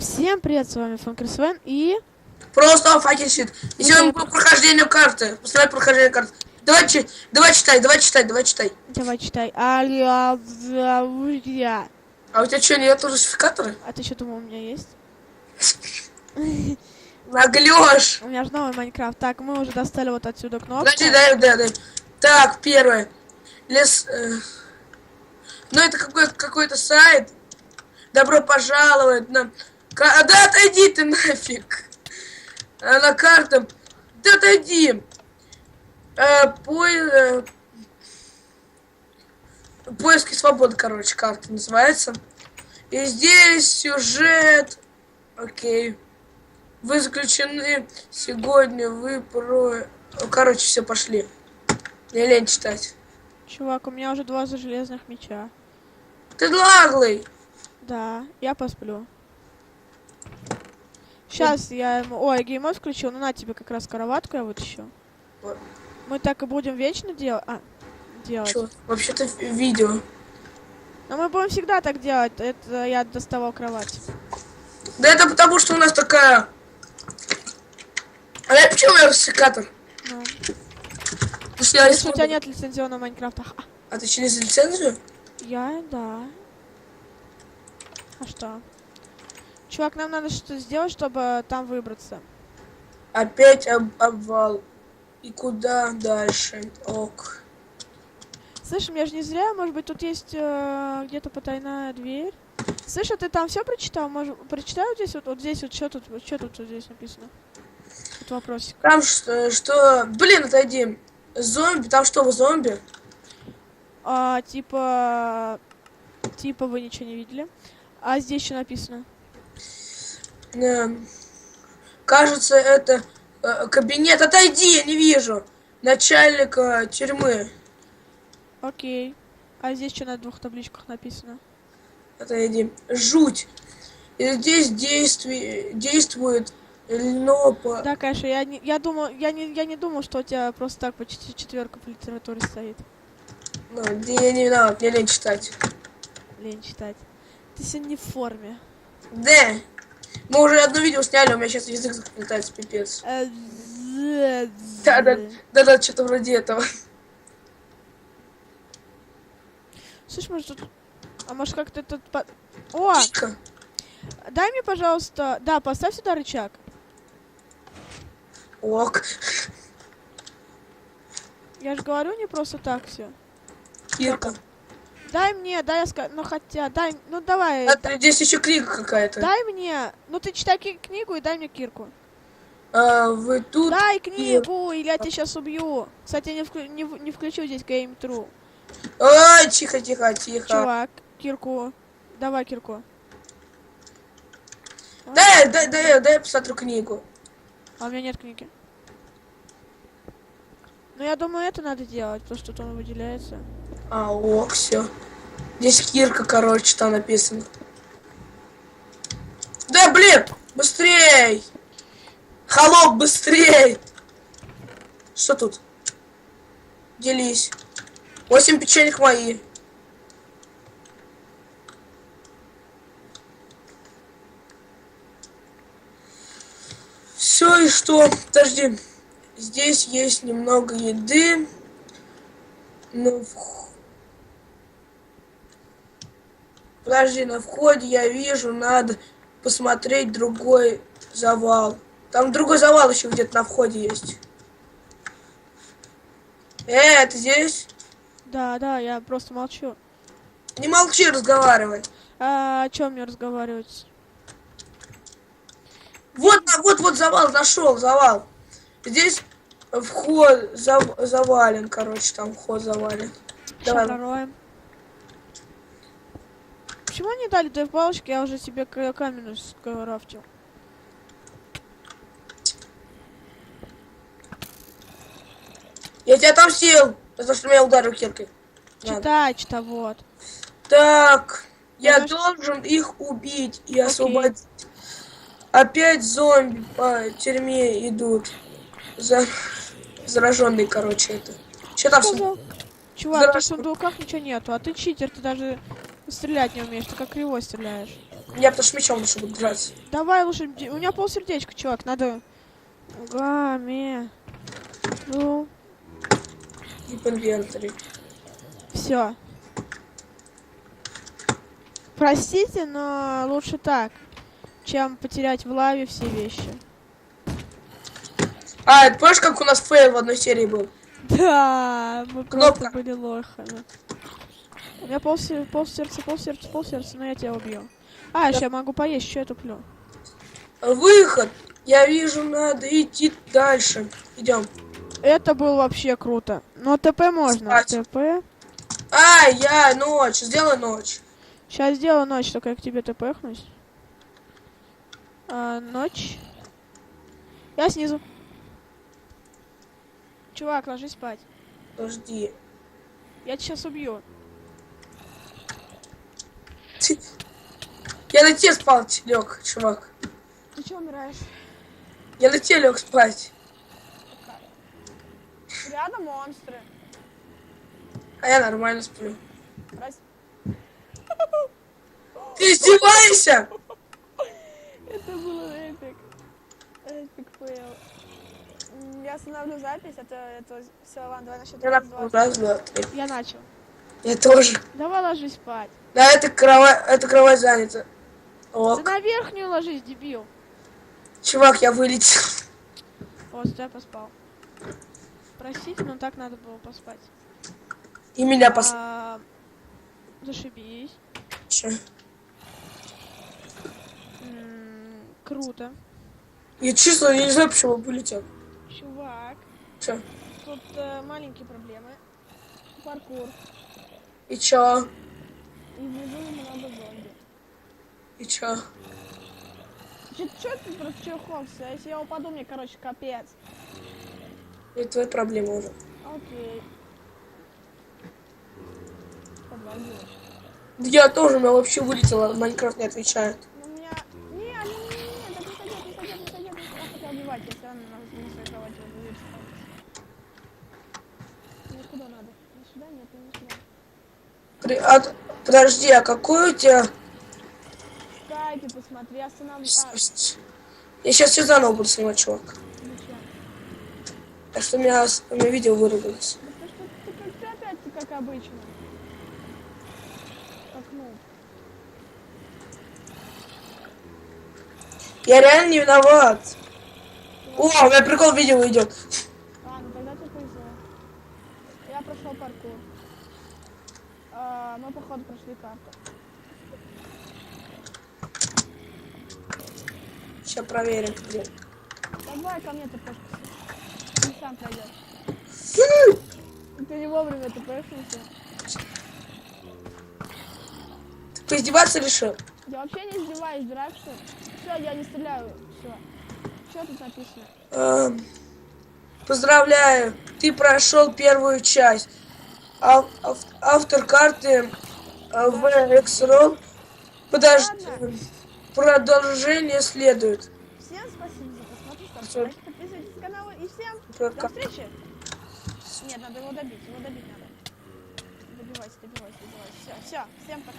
Всем привет, с вами Фанкер Свен и... Просто факел щит. И сегодня по прохождению карты. Посмотри прохождение карты. Давай, чи- давай читай, давай читай, давай читай. Давай читай. А А у тебя что, нет русификатора? А ты что думал, у меня есть? Наглешь. У меня же новый Майнкрафт. Так, мы уже достали вот отсюда кнопку. Подожди, дай, дай, дай. Так, первое. Лес... э, Ну, это какой-то какой-то сайт. Добро пожаловать на... ка- Да отойди ты нафиг. А на карту... Да отойди. Э, по- э, Поиски свободы, короче, карта называется. И здесь сюжет. Окей. Вы заключены сегодня, вы про... Короче, все, пошли. Мне лень читать. Чувак, у меня уже два за железных меча. Ты наглый! Да, я посплю. Сейчас я ему... Ой, геймод включил. Ну на тебе как раз кроватку я вытащу. Вот. Мы так и будем вечно делать. А, делать. Чё? Вообще-то видео. Но мы будем всегда так делать. Это я доставал кровать. Да это потому, что у нас такая... А я почему я русификатор? Ну. Потому что я Если у тебя нет лицензионного Майнкрафта. Ха, А ты через лицензию? Я, да. А что? Чувак, нам надо что-то сделать, чтобы там выбраться. Опять об- обвал. И куда дальше? Ок. Слышь, мне же не зря, может быть, тут есть э, где-то потайная дверь. Слышь, а ты там все прочитал? Может, прочитай вот здесь вот, вот здесь вот, что тут, что тут вот здесь написано? Тут вопросик. Там что, что... Блин, отойди. Зомби, там что, вы зомби? А, типа... Типа вы ничего не видели. А здесь что написано? Кажется, это э, кабинет. Отойди, я не вижу. Начальника тюрьмы. Окей. А здесь что на двух табличках написано? Отойди. Жуть. И здесь действи- действует Льнопа. Да, конечно, я не, я думал, я не, я не думал, что у тебя просто так почти четверка по литературе стоит. Ну, я не виноват, мне лень читать. Лень читать. Ты сегодня не в форме. Да. Мы уже одно видео сняли, у меня сейчас язык заплетается, пипец. Э, з- Да, да, з- да, да, что-то вроде этого. Слышь, может тут... А может как-то тут... О! Чика. Дай мне, пожалуйста... Да, поставь сюда рычаг. Ок. Я же говорю не просто так все. Кирка. Дай мне, дай я скажу... Ну хотя, дай... Ну давай. А, да- здесь еще книга какая-то. Дай мне... Ну ты читай книгу и дай мне кирку. А, вы тут... Дай книгу, или я тебя сейчас убью. Кстати, я не, вклю- не, не включу здесь Game True. Ой, тихо, тихо, тихо. Чувак, кирку. Давай кирку. Дай, дай, дай, дай я посмотрю книгу. А у меня нет книги. Ну, я думаю, это надо делать, потому что он выделяется. А, ок, все. Здесь Кирка, короче, там написано. Да, блин, быстрей! Холоп, быстрей! Что тут? Делись. Восемь печенек мои. Все, и что? Подожди. Здесь есть немного еды. Ну, в- Подожди, на входе я вижу, надо посмотреть другой завал. Там другой завал еще где-то на входе есть. Э, ты здесь? Да, да, я просто молчу. Не молчи, разговаривай. А, о чем мне разговаривать? Вот, вот, вот завал, нашел завал. Здесь вход зав- завален, короче, там вход завален. Давай. пророем. Почему не дали две палочки? Я уже себе каменную скрафтил. Я тебя отомстил то, что меня ударил киркой. Читай, читай, вот. Так, я Знаешь- должен их убить и освободить. Опять зомби по тюрьме идут. За... Зараженный, короче, это. Что там? Чувак, тут в сундуках ничего нету, а ты читер, ты даже стрелять не умеешь, ты как криво стреляешь. Я потому что мечом лучше буду драться. Давай лучше, у меня пол сердечка, чувак, надо... Гами. Ну, в инвентаре. все. Простите, но лучше так, чем потерять в лаве все вещи. А, это помнишь, как у нас фейл в одной серии был? Да, мы Кнопка. просто были лохами. У меня пол, пол сердца, пол сердца, пол сердца, но я тебя убью. А, еще я могу поесть, что я туплю. Выход. Я вижу, надо идти дальше. Идем. Это было вообще круто. Но ТП можно. Спать. ТП. А, я ночь. Сделай ночь. Сейчас сделаю ночь, только я к тебе ТПхнусь. А, ночь. Я снизу. Чувак, ложись спать. Подожди. Я тебя сейчас убью. Я на тебе спал, лег, чувак. Ты чего умираешь? Я на тебе лег спать. Рядом монстры. А я нормально сплю. Раз... Ты издеваешься? Это было эпик. Эпик фейл. Я останавливаю запись, это, это все, ладно, давай Я на раз, два, три. Я начал. Я тоже. Давай ложись спать. Да, это кровать, это кровать занята. Ты Ок. на верхнюю ложись, дебил. Чувак, я вылетел. Вот, я поспал. Простите, но так надо было поспать. И меня пос... А, Зашибись. М, Круто. Я чисто я не знаю, почему вылетел. Чувак, Чё? тут э, маленькие проблемы. Паркур. И чё? И внизу много зомби. И чё? Че, че ты просто чехолся? Если я упаду, мне, короче, капец. Это твоя проблема уже. Окей. Подводила. Я тоже, у меня вообще вылетело, Майнкрафт не отвечает. Ну, у меня... Не, не, не, не, так не сойдет, не сойдет, не сойдет. Я хотел убивать, если он на, на своей кровати будет спать. Мне куда надо? Не сюда? Нет, не сюда. А- подожди, а какой у тебя... Скайпе посмотри, останавливай. А, Я сейчас все заново буду снимать, чувак. зачем? Так что у меня, у меня видео вырубилось. Да потому что ты, ты опять как обычно. Как ну. Я реально не виноват. О, у меня прикол видео идет. Ладно, тогда тебе повезло. Я прошел паркур. А, мы, походу, прошли карту. Сейчас проверим, где. Давай ко мне ты пошка. Ты сам пройдешь. Ты не вовремя ты прошелся. Ты поиздеваться решил? Я вообще не издеваюсь, дурак что? Все, я не стреляю. Все. Что тут написано? Эм, Поздравляю, ты прошел первую часть. Ав- ав- автор карты э, в X-Roll. Подожди, Ладно. продолжение следует. Всем спасибо за просмотр. Ставьте подписывайтесь на канал. И всем Пока. до встречи. Нет, надо его добить. Его добить надо. Добивайся, добивайся, добивайся. Все, все. Всем пока.